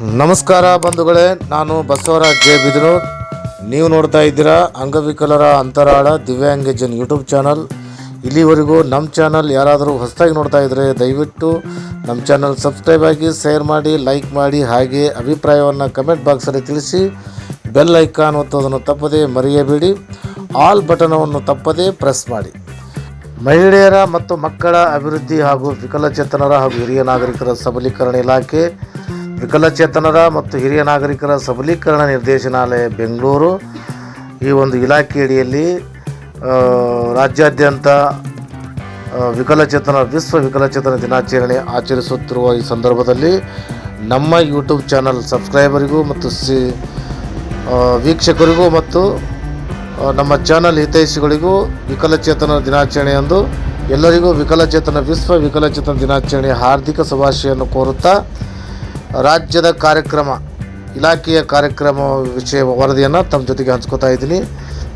ನಮಸ್ಕಾರ ಬಂಧುಗಳೇ, ನಾನು ಬಸವರಾಜ್ ಜೆ. ಬಿದ್ರು ನೀವು ನೋಡ್ತಾ ಇದ್ದೀರಾ ಅಂಗವಿಕಲರ ಅಂತರಾಳ ದಿವ್ಯಾಂಗಜನ್ ಯೂಟ್ಯೂಬ್ ಚಾನಲ್. ಇಲ್ಲಿವರೆಗೂ ನಮ್ಮ ಚಾನಲ್ ಯಾರಾದರೂ ಹೊಸದಾಗಿ ನೋಡ್ತಾ ಇದ್ದರೆ ದಯವಿಟ್ಟು ನಮ್ಮ ಚಾನಲ್ ಸಬ್ಸ್ಕ್ರೈಬ್ ಆಗಿ, ಶೇರ್ ಮಾಡಿ, ಲೈಕ್ ಮಾಡಿ, ಹಾಗೆ ಅಭಿಪ್ರಾಯವನ್ನು ಕಮೆಂಟ್ ಬಾಕ್ಸಲ್ಲಿ ತಿಳಿಸಿ, ಬೆಲ್ ಐಕಾನ್ ಒತ್ತೋದನ್ನು ತಪ್ಪದೇ ಮರೆಯಬೇಡಿ, ಆಲ್ ಬಟನವನ್ನು ತಪ್ಪದೇ ಪ್ರೆಸ್ ಮಾಡಿ. ಮಹಿಳೆಯರ ಮತ್ತು ಮಕ್ಕಳ ಅಭಿವೃದ್ಧಿ ಹಾಗೂ ವಿಕಲಚೇತನರ ಹಾಗೂ ಹಿರಿಯ ನಾಗರಿಕರ ಸಬಲೀಕರಣ ಇಲಾಖೆ ವಿಕಲಚೇತನರ ಮತ್ತು ಹಿರಿಯ ನಾಗರಿಕರ ಸಬಲೀಕರಣ ನಿರ್ದೇಶನಾಲಯ ಬೆಂಗಳೂರು. ಈ ಒಂದು ಇಲಾಖೆಯಡಿಯಲ್ಲಿ ರಾಜ್ಯಾದ್ಯಂತ ವಿಕಲಚೇತನ ವಿಶ್ವ ವಿಕಲಚೇತನ ದಿನಾಚರಣೆ ಆಚರಿಸುತ್ತಿರುವ ಈ ಸಂದರ್ಭದಲ್ಲಿ ನಮ್ಮ ಯೂಟ್ಯೂಬ್ ಚಾನಲ್ ಸಬ್ಸ್ಕ್ರೈಬರಿಗೂ ಮತ್ತು ಸಿ ವೀಕ್ಷಕರಿಗೂ ಮತ್ತು ನಮ್ಮ ಚಾನಲ್ ಹಿತೈಷಿಗಳಿಗೂ ವಿಕಲಚೇತನ ದಿನಾಚರಣೆಯಂದು ಎಲ್ಲರಿಗೂ ವಿಕಲಚೇತನ ವಿಶ್ವ ವಿಕಲಚೇತನ ದಿನಾಚರಣೆಯ ಹಾರ್ದಿಕ ಶುಭಾಶಯನ್ನು ಕೋರುತ್ತಾ ರಾಜ್ಯದ ಕಾರ್ಯಕ್ರಮ, ಇಲಾಖೆಯ ಕಾರ್ಯಕ್ರಮ ವಿಷಯ ವರದಿಯನ್ನು ತಮ್ಮ ಜೊತೆಗೆ ಹಂಚ್ಕೋತಾ ಇದ್ದೀನಿ.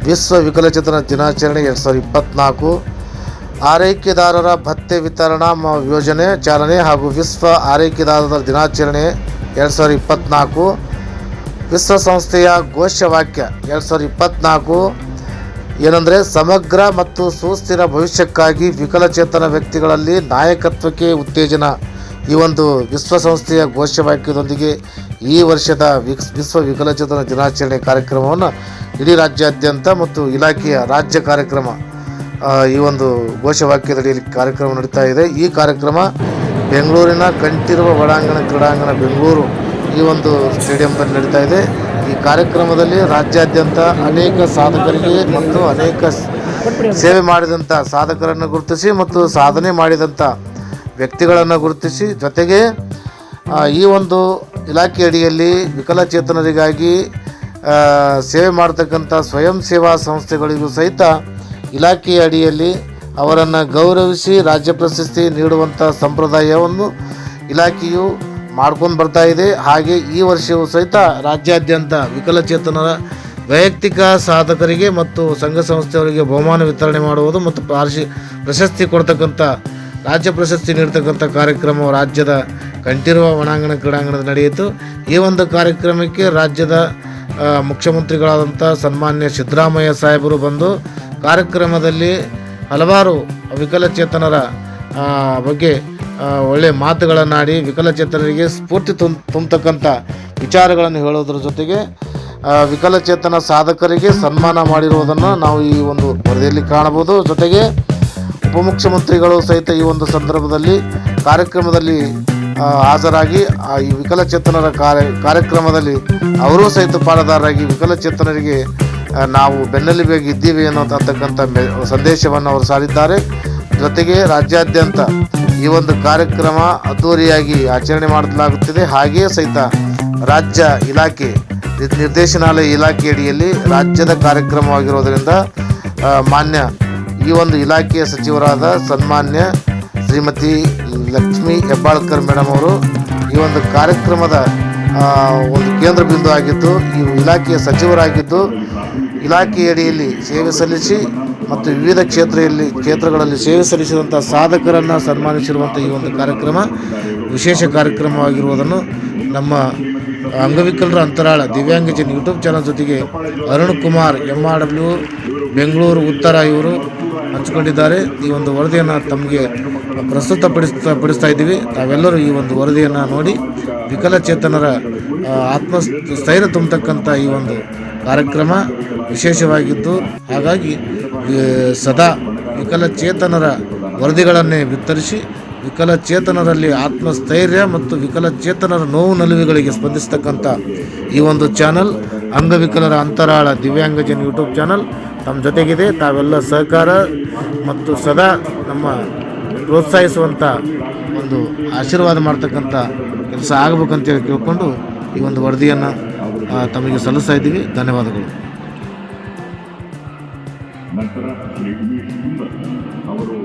ವಿಶ್ವ ವಿಕಲಚೇತನ ದಿನಾಚರಣೆ ಎರಡು ಸಾವಿರದ ಇಪ್ಪತ್ತ್ನಾಲ್ಕು ಆರೈಕೆದಾರರ ಭತ್ತೆ ವಿತರಣಾ ಯೋಜನೆ ಚಾಲನೆ ಹಾಗೂ ವಿಶ್ವ ಆರೈಕೆದಾರರ ದಿನಾಚರಣೆ ಎರಡು ಸಾವಿರದ ಇಪ್ಪತ್ತ್ನಾಲ್ಕು ವಿಶ್ವಸಂಸ್ಥೆಯ ಘೋಷವಾಕ್ಯ ಎರಡು ಸಾವಿರದ ಇಪ್ಪತ್ತ್ನಾಲ್ಕು ಏನಂದರೆ, ಸಮಗ್ರ ಮತ್ತು ಸುಸ್ಥಿರ ಭವಿಷ್ಯಕ್ಕಾಗಿ ವಿಕಲಚೇತನ ವ್ಯಕ್ತಿಗಳಲ್ಲಿ ನಾಯಕತ್ವಕ್ಕೆ ಉತ್ತೇಜನ. ಈ ಒಂದು ವಿಶ್ವಸಂಸ್ಥೆಯ ಘೋಷವಾಕ್ಯದೊಂದಿಗೆ ಈ ವರ್ಷದ ವಿಕ್ಸ್ ವಿಶ್ವ ವಿಕಲಚೇತನ ದಿನಾಚರಣೆ ಕಾರ್ಯಕ್ರಮವನ್ನು ಇಡೀ ರಾಜ್ಯಾದ್ಯಂತ ಮತ್ತು ಇಲಾಖೆಯ ರಾಜ್ಯ ಕಾರ್ಯಕ್ರಮ ಈ ಒಂದು ಘೋಷವಾಕ್ಯದಡಿಯಲ್ಲಿ ಕಾರ್ಯಕ್ರಮ ನಡೀತಾ ಇದೆ. ಈ ಕಾರ್ಯಕ್ರಮ ಬೆಂಗಳೂರಿನ ಕಂಠೀರವ ಒಳಾಂಗಣ ಕ್ರೀಡಾಂಗಣ ಬೆಂಗಳೂರು ಈ ಒಂದು ಸ್ಟೇಡಿಯಂನಲ್ಲಿ ನಡೀತಾ ಇದೆ. ಈ ಕಾರ್ಯಕ್ರಮದಲ್ಲಿ ರಾಜ್ಯಾದ್ಯಂತ ಅನೇಕ ಸಾಧಕರಿಗೆ ಮತ್ತು ಅನೇಕ ಸೇವೆ ಮಾಡಿದಂಥ ಸಾಧಕರನ್ನು ಗುರುತಿಸಿ ಮತ್ತು ಸಾಧನೆ ಮಾಡಿದಂಥ ವ್ಯಕ್ತಿಗಳನ್ನು ಗುರುತಿಸಿ ಜೊತೆಗೆ ಈ ಒಂದು ಇಲಾಖೆ ಅಡಿಯಲ್ಲಿ ವಿಕಲಚೇತನರಿಗಾಗಿ ಸೇವೆ ಮಾಡ್ತಕ್ಕಂಥ ಸ್ವಯಂ ಸೇವಾ ಸಂಸ್ಥೆಗಳಿಗೂ ಸಹಿತ ಇಲಾಖೆಯ ಅಡಿಯಲ್ಲಿ ಅವರನ್ನು ಗೌರವಿಸಿ ರಾಜ್ಯ ಪ್ರಶಸ್ತಿ ನೀಡುವಂಥ ಸಂಪ್ರದಾಯವನ್ನು ಇಲಾಖೆಯು ಮಾಡ್ಕೊಂಡು ಬರ್ತಾ ಇದೆ. ಹಾಗೆ ಈ ವರ್ಷವೂ ಸಹಿತ ರಾಜ್ಯಾದ್ಯಂತ ವಿಕಲಚೇತನರ ವೈಯಕ್ತಿಕ ಸಾಧಕರಿಗೆ ಮತ್ತು ಸಂಘ ಸಂಸ್ಥೆಯವರಿಗೆ ಬಹುಮಾನ ವಿತರಣೆ ಮಾಡುವುದು ಮತ್ತು ಪಾರ್ಶಿ ಪ್ರಶಸ್ತಿ ಕೊಡ್ತಕ್ಕಂಥ ರಾಜ್ಯ ಪ್ರಶಸ್ತಿ ನೀಡ್ತಕ್ಕಂಥ ಕಾರ್ಯಕ್ರಮ ರಾಜ್ಯದ ಕಂಠೀರವ ಒಣಾಂಗಣ ಕ್ರೀಡಾಂಗಣದಲ್ಲಿ ನಡೆಯಿತು. ಈ ಒಂದು ಕಾರ್ಯಕ್ರಮಕ್ಕೆ ರಾಜ್ಯದ ಮುಖ್ಯಮಂತ್ರಿಗಳಾದಂಥ ಸನ್ಮಾನ್ಯ ಸಿದ್ದರಾಮಯ್ಯ ಸಾಹೇಬರು ಬಂದು ಕಾರ್ಯಕ್ರಮದಲ್ಲಿ ಹಲವಾರು ವಿಕಲಚೇತನರ ಬಗ್ಗೆ ಒಳ್ಳೆ ಒಳ್ಳೆಯ ಮಾತುಗಳನ್ನಾಡಿ ವಿಕಲಚೇತನರಿಗೆ ಸ್ಫೂರ್ತಿ ತುಂಬ ತುಂಬತಕ್ಕಂಥ ವಿಚಾರಗಳನ್ನು ಹೇಳೋದ್ರ ಜೊತೆಗೆ ವಿಕಲಚೇತನ ಸಾಧಕರಿಗೆ ಸನ್ಮಾನ ಮಾಡಿರುವುದನ್ನು ನಾವು ಈ ಒಂದು ವರದಿಯಲ್ಲಿ ಕಾಣಬಹುದು. ಜೊತೆಗೆ ಉಪಮುಖ್ಯಮಂತ್ರಿಗಳು ಸಹಿತ ಈ ಒಂದು ಸಂದರ್ಭದಲ್ಲಿ ಕಾರ್ಯಕ್ರಮದಲ್ಲಿ ಹಾಜರಾಗಿ ಈ ವಿಕಲಚೇತನರ ಕಾರ್ಯ, ಕಾರ್ಯಕ್ರಮದಲ್ಲಿ ಅವರೂ ಸಹಿತ ಪಾಲುದಾರರಾಗಿ ವಿಕಲಚೇತನರಿಗೆ ನಾವು ಬೆನ್ನೆಲುಬಾಗಿ ಇದ್ದೀವಿ ಅನ್ನೋತಕ್ಕಂಥ ಸಂದೇಶವನ್ನು ಅವರು ಸಾರಿದ್ದಾರೆ. ಜೊತೆಗೆ ರಾಜ್ಯಾದ್ಯಂತ ಈ ಒಂದು ಕಾರ್ಯಕ್ರಮ ಅದ್ದೂರಿಯಾಗಿ ಆಚರಣೆ ಮಾಡಲಾಗುತ್ತಿದೆ. ಹಾಗೆಯೇ ಸಹಿತ ರಾಜ್ಯ ಇಲಾಖೆ, ನಿರ್ದೇಶನಾಲಯ ಇಲಾಖೆಯಡಿಯಲ್ಲಿ ರಾಜ್ಯದ ಕಾರ್ಯಕ್ರಮವಾಗಿರೋದರಿಂದ ಮಾನ್ಯ ಈ ಒಂದು ಇಲಾಖೆಯ ಸಚಿವರಾದ ಸನ್ಮಾನ್ಯ ಶ್ರೀಮತಿ ಲಕ್ಷ್ಮೀ ಹೆಬ್ಬಾಳ್ಕರ್ ಮೇಡಮ್ ಅವರು ಈ ಒಂದು ಕಾರ್ಯಕ್ರಮದ ಒಂದು ಕೇಂದ್ರ ಬಿಂದು ಆಗಿದ್ದು, ಈ ಇಲಾಖೆಯ ಸಚಿವರಾಗಿದ್ದು, ಇಲಾಖೆಯಡಿಯಲ್ಲಿ ಸೇವೆ ಸಲ್ಲಿಸಿ ಮತ್ತು ವಿವಿಧ ಕ್ಷೇತ್ರದಲ್ಲಿ ಕ್ಷೇತ್ರಗಳಲ್ಲಿ ಸೇವೆ ಸಲ್ಲಿಸಿದಂಥ ಸಾಧಕರನ್ನು ಸನ್ಮಾನಿಸಿರುವಂಥ ಈ ಒಂದು ಕಾರ್ಯಕ್ರಮ ವಿಶೇಷ ಕಾರ್ಯಕ್ರಮವಾಗಿರುವುದನ್ನು ನಮ್ಮ ಅಂಗವಿಕಲರ ಅಂತರಾಳ ದಿವ್ಯಾಂಗಜನ್ ಯೂಟ್ಯೂಬ್ ಚಾನಲ್ ಜೊತೆಗೆ Arun Kumar M R W Bengaluru ಉತ್ತರ ಇವರು ಹಂಚಿಕೊಂಡಿದ್ದಾರೆ. ಈ ಒಂದು ವರದಿಯನ್ನು ತಮಗೆ ಪ್ರಸ್ತುತ ಪಡಿಸ್ತಾ ಇದ್ದೀವಿ. ತಾವೆಲ್ಲರೂ ಈ ಒಂದು ವರದಿಯನ್ನು ನೋಡಿ ವಿಕಲಚೇತನರ ಆತ್ಮ ಸ್ಥೈರ್ಯ ತುಂಬತಕ್ಕಂಥ ಈ ಒಂದು ಕಾರ್ಯಕ್ರಮ ವಿಶೇಷವಾಗಿದ್ದು, ಹಾಗಾಗಿ ಸದಾ ವಿಕಲಚೇತನರ ವರದಿಗಳನ್ನೇ ವಿತರಿಸಿ ವಿಕಲಚೇತನರಲ್ಲಿ ಆತ್ಮಸ್ಥೈರ್ಯ ಮತ್ತು ವಿಕಲಚೇತನರ ನೋವು ನಲುವಿಗಳಿಗೆ ಸ್ಪಂದಿಸ್ತಕ್ಕಂಥ ಈ ಒಂದು ಚಾನಲ್ ಅಂಗವಿಕಲರ ಅಂತರಾಳ ದಿವ್ಯಾಂಗಜನ್ ಯೂಟ್ಯೂಬ್ ಚಾನಲ್ ನಮ್ಮ ಜೊತೆಗಿದೆ. ತಾವೆಲ್ಲ ಸಹಕಾರ ಮತ್ತು ಸದಾ ನಮ್ಮ ಪ್ರೋತ್ಸಾಹಿಸುವಂಥ ಒಂದು ಆಶೀರ್ವಾದ ಮಾಡ್ತಕ್ಕಂಥ ಕೆಲಸ ಆಗಬೇಕಂತೇಳಿ ಕೇಳಿಕೊಂಡು ಈ ಒಂದು ವರದಿಯನ್ನು ತಮಗೆ ಸಲ್ಲಿಸ್ತಾ ಇದ್ದೀವಿ. ಧನ್ಯವಾದಗಳು. ನಂತರ ಅವರು